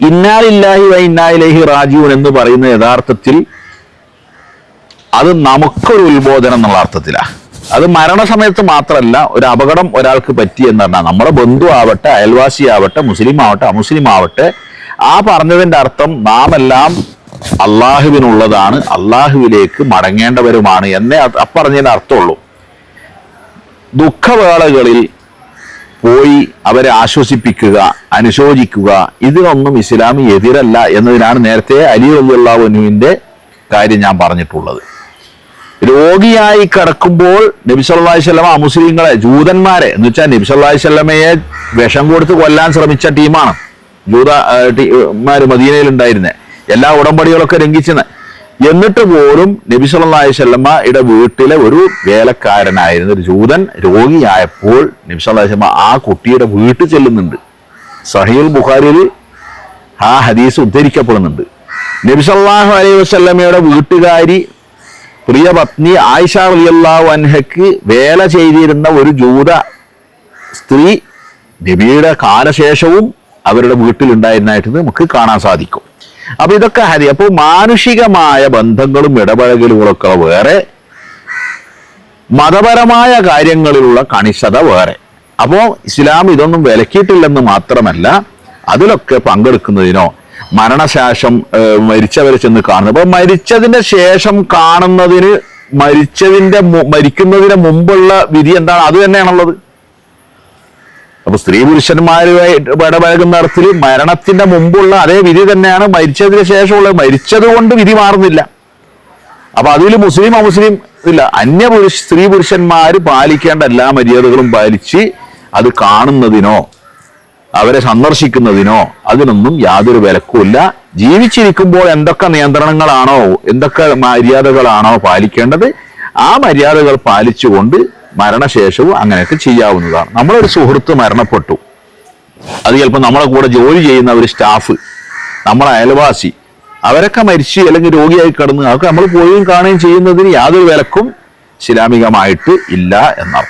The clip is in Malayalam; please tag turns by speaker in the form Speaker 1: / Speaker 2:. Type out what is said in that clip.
Speaker 1: ഇന്നാലില്ലാഹി വ ഇന്നായിലേഹി റാജീവൻ എന്ന് പറയുന്ന യഥാർത്ഥത്തിൽ അത് നമുക്കൊരു ഉത്ബോധനം എന്നുള്ള അർത്ഥത്തിലാണ് അത് മരണസമയത്ത് മാത്രമല്ല ഒരു അപകടം ഒരാൾക്ക് പറ്റി എന്ന് പറഞ്ഞാൽ നമ്മുടെ ബന്ധു ആവട്ടെ അയൽവാസി ആവട്ടെ മുസ്ലിം ആവട്ടെ അമുസ്ലിം ആവട്ടെ ആ പറഞ്ഞതിന്റെ അർത്ഥം നാം എല്ലാം അള്ളാഹുവിനുള്ളതാണ് അള്ളാഹുവിലേക്ക് മടങ്ങേണ്ടവരുമാണ് എന്നേ അത് അപ്പറഞ്ഞതിന്റെ അർത്ഥമുള്ളൂ. ദുഃഖവേളകളിൽ പോയി അവരെ ആശ്വസിപ്പിക്കുക അനുശോചിക്കുക. ഇതിനൊന്നും ഇസ്ലാമി എതിരല്ല എന്നതിനാണ് നേരത്തെ അലി അള്ളാഹുവിന്റെ കാര്യം ഞാൻ പറഞ്ഞിട്ടുള്ളത്. രോഗിയായി കിടക്കുമ്പോൾ നബി സല്ലല്ലാഹു അലൈഹി വസല്ലമ അമുസ്ലിങ്ങളെ ജൂതന്മാരെ എന്ന് വെച്ചാൽ നബി സല്ലല്ലാഹു അലൈഹി വസല്ലമയെ വിഷം കൊടുത്ത് കൊല്ലാൻ ശ്രമിച്ച ടീമാണ്. ജൂതമാർ ഉണ്ടായിരുന്നെ എല്ലാ ഉടമ്പടികളൊക്കെ ലംഘിച്ചെന്ന്. എന്നിട്ട് പോലും നബി സ്വല്ലമ്മ വസല്ലമയുടെ വീട്ടിലെ ഒരു വേലക്കാരനായിരുന്ന ഒരു ജൂതൻ രോഗിയായപ്പോൾ നബി സ്വല്ല ആ കുട്ടിയുടെ വീട്ടിൽ ചെല്ലുന്നുണ്ട്. സഹീൽ ബുഖാരിയിൽ ആ ഹദീസ് ഉദ്ധരിക്കപ്പെടുന്നുണ്ട്. നബി സല്ലല്ലാഹു അലൈഹി വസ്ല്ലമ്മയുടെ വീട്ടുകാരി പ്രിയ പത്നി ആയിഷ റളിയല്ലാഹു അൻഹയ്ക്ക് വേല ചെയ്തിരുന്ന ഒരു ജൂത സ്ത്രീ നബിയുടെ കാലശേഷവും അവരുടെ വീട്ടിലുണ്ടായിരുന്നതായിട്ട് നമുക്ക് കാണാൻ സാധിക്കും. അപ്പൊ ഇതൊക്കെ ഹരി അപ്പൊ മാനുഷികമായ ബന്ധങ്ങളും ഇടപഴകലുകളൊക്കെ വേറെ. മതപരമായ കാര്യങ്ങളിലുള്ള കണിശത വേറെ. അപ്പോ ഇസ്ലാം ഇതൊന്നും വിലക്കിയിട്ടില്ലെന്ന് മാത്രമല്ല അതിലൊക്കെ പങ്കെടുക്കുന്നതിനോ മരണശേഷം മരിച്ചവരെ ചെന്ന് കാണുന്നത്. അപ്പൊ മരിച്ചതിന്റെ ശേഷം കാണുന്നതിന് മരിച്ചതിന്റെ മരിക്കുന്നതിന് മുമ്പുള്ള വിധി എന്താണ്? അത് തന്നെയാണുള്ളത്. അപ്പൊ സ്ത്രീ പുരുഷന്മാരുമായി ഇടപഴകുന്ന അർത്ഥത്തിൽ മരണത്തിന്റെ മുമ്പുള്ള അതേ വിധി തന്നെയാണ് മരിച്ചതിന് ശേഷമുള്ള മരിച്ചത് കൊണ്ട് വിധി മാറുന്നില്ല. അപ്പൊ അതിൽ മുസ്ലിം അമുസ്ലിം ഇല്ല. അന്യ പുരുഷ സ്ത്രീ പുരുഷന്മാർ പാലിക്കേണ്ട എല്ലാ മര്യാദകളും പാലിച്ച് അത് കാണുന്നതിനോ അവരെ സന്ദർശിക്കുന്നതിനോ അതിനൊന്നും യാതൊരു വിലക്കുമില്ല ജീവിച്ചിരിക്കുമ്പോൾ എന്തൊക്കെ നിയന്ത്രണങ്ങളാണോ എന്തൊക്കെ മര്യാദകളാണോ പാലിക്കേണ്ടത്? ആ മര്യാദകൾ പാലിച്ചുകൊണ്ട് മരണശേഷവും അങ്ങനെയൊക്കെ ചെയ്യാവുന്നതാണ്. നമ്മളൊരു സുഹൃത്ത് മരണപ്പെട്ടു. അത് ചിലപ്പോൾ നമ്മളെ കൂടെ ജോലി ചെയ്യുന്ന ഒരു സ്റ്റാഫ് നമ്മളെ അയൽവാസി അവരൊക്കെ മരിച്ച് അല്ലെങ്കിൽ രോഗിയായി കിടന്ന് അതൊക്കെ നമ്മൾ പോവുകയും കാണുകയും ചെയ്യുന്നതിന് യാതൊരു വിലക്കും ഇസ്ലാമികമായിട്ട് ഇല്ല എന്നർത്ഥം